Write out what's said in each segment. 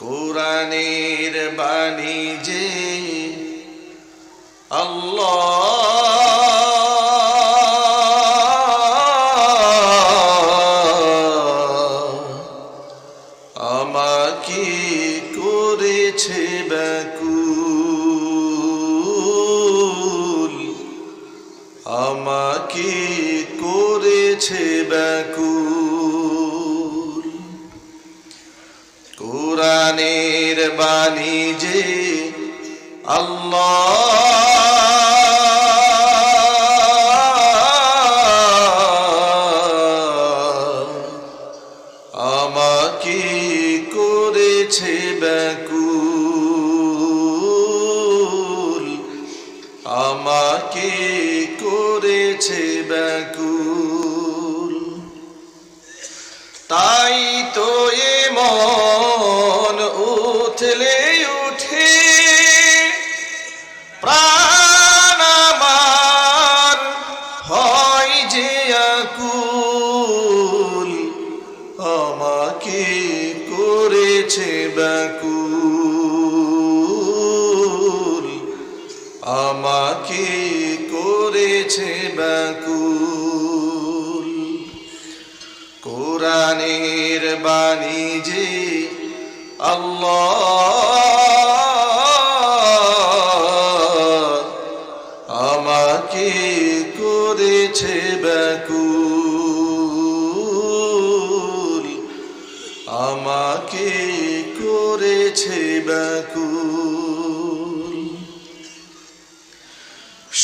কোরআনের বাণী যে আল্লাহ আমাকে করেছে ব্যাকুল। আমাকে করেছে ব্যাকুল। বাণী যে আল্লাহ আমাকে করেছে ব্যাকুল। আমাকে করেছে ব্যাকুল। উঠলে উঠে। প্রাণ হয় যে আকুল, আমাকে করেছে ব্যাকুল। আমাকে করেছে ব্যাকুল। কোরআনের বাণী যে আল্লাহ করেছে ব্যাকুল। আমাকে করেছে ব্যাকুল।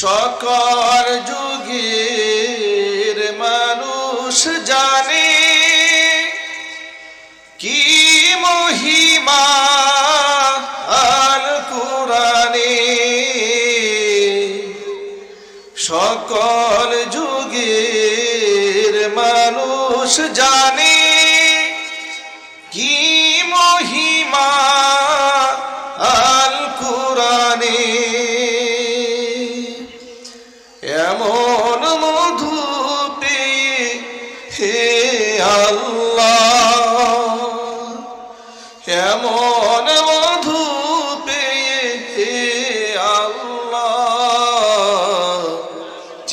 সকল যুগের মানুষ জানে কি মহিমা সকল যুগের মানুষ জানে কি মহিমা আল কোরআনে। এমন মধু পেয়ে হে আল্লাহ এমন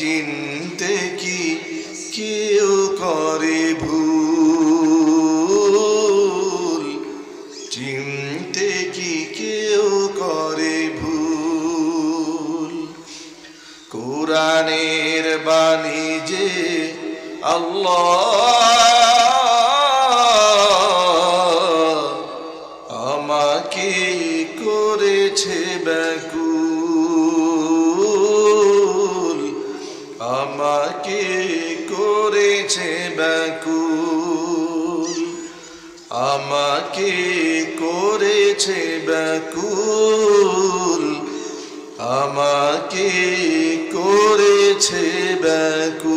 চিনতে কি কেউ করে ভুল? চিনতে কি কেউ করে ভুল? কোরআনের বাণী যে আল্লাহ আমাকে করেছে ব্যাকুল। ব্যাকুল আমাকে করেছে ব্যাকুল আমাকে করেছে ব্যাকুল